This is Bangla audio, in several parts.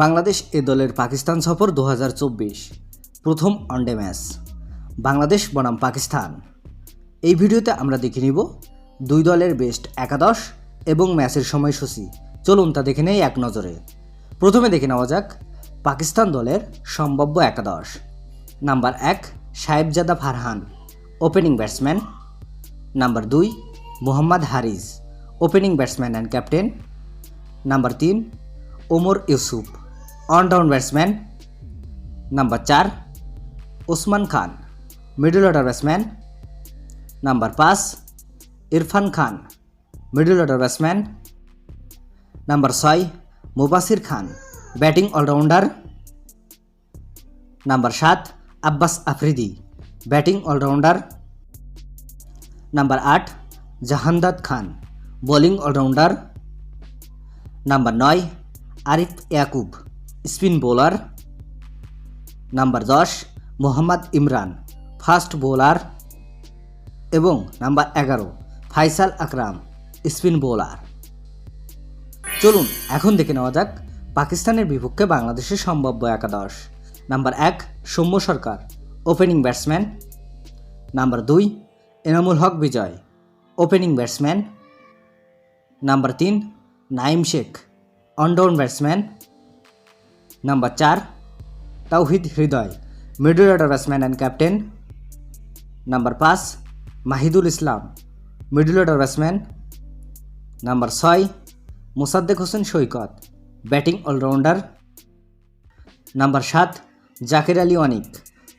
বাংলাদেশ এ দলের পাকিস্তান সফর দু হাজার চব্বিশ, প্রথম ওয়ানডে ম্যাচ বাংলাদেশ বনাম পাকিস্তান। এই ভিডিওতে আমরা দেখে নিব দুই দলের বেস্ট একাদশ এবং ম্যাচের সময়সূচি। চলুন তা দেখে নেই এক নজরে। প্রথমে দেখে নেওয়া যাক পাকিস্তান দলের সম্ভাব্য একাদশ। নাম্বার এক, Sahibzada Farhan opening batsman number দুই, Mohammad Haris opening batsman and captain number তিন, Umar Yousuf. Allround batsman number চার Usman Khan middle order batsman number পাঁচ Irfan Khan middle order batsman number ছয় Mubasir Khan batting allrounder number সাত Abbas Afridi batting allrounder number আট Jahandad Khan bowling allrounder number নয় Arif Yaqoob spin bowler number দশ, মোহাম্মদ ইমরান। ফাস্ট বোলার এবং নাম্বার এগারো, ফাইসাল আকরাম, স্পিন বোলার। চলুন, এখন দেখে নেওয়া যাক পাকিস্তানের বিপক্ষে বাংলাদেশের সম্ভাব্য একাদশ। নাম্বার এক, Soumya Sarkar, opening batsman. Number দুই, Enamul Haque Bijoy, opening batsman. Number তিন Naim Sheikh, one down batsman. Number চার Towhid Hridoy middle order batsman and captain number পাঁচ Mahidul Islam middle order batsman number ছয় Mosaddek Hossain Saikat batting allrounder number সাত Zakir Ali Anik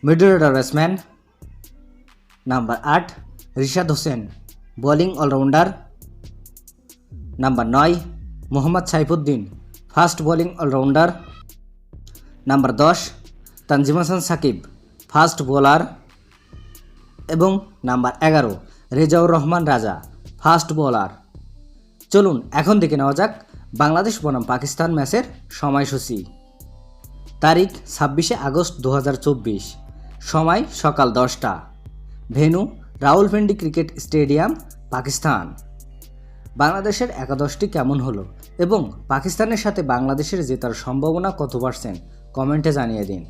middle order batsman number আট Rishad Hossain bowling allrounder number নয় Mohammad Saifuddin fast bowling allrounder number দশ, তানজিম হাসান সাকিব, ফাস্ট বোলার, এবং নাম্বার এগারো, রেজাউর রহমান রাজা, ফাস্ট বোলার। চলুন, এখন দেখে নেওয়া যাক বাংলাদেশ বনাম পাকিস্তান ম্যাচের সময়সূচি। তারিখ ছাব্বিশে আগস্ট দু হাজার চব্বিশ, সময় সকাল দশটা। Venue Rawalpindi cricket stadium, Pakistan. বাংলাদেশের একাদশটি কেমন হলো? এবং পাকিস্তানের সাথে বাংলাদেশের জেতার সম্ভাবনা কত পার্সেন্ট কমেন্টে জানিয়ে দিন।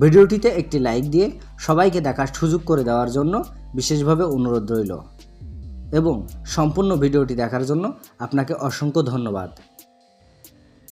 ভিডিওটিতে একটি লাইক দিয়ে সবাইকে দেখার সুযোগ করে দেওয়ার জন্য বিশেষভাবে অনুরোধ রইল। এবং সম্পূর্ণ ভিডিওটি দেখার জন্য আপনাকে অসংখ্য ধন্যবাদ।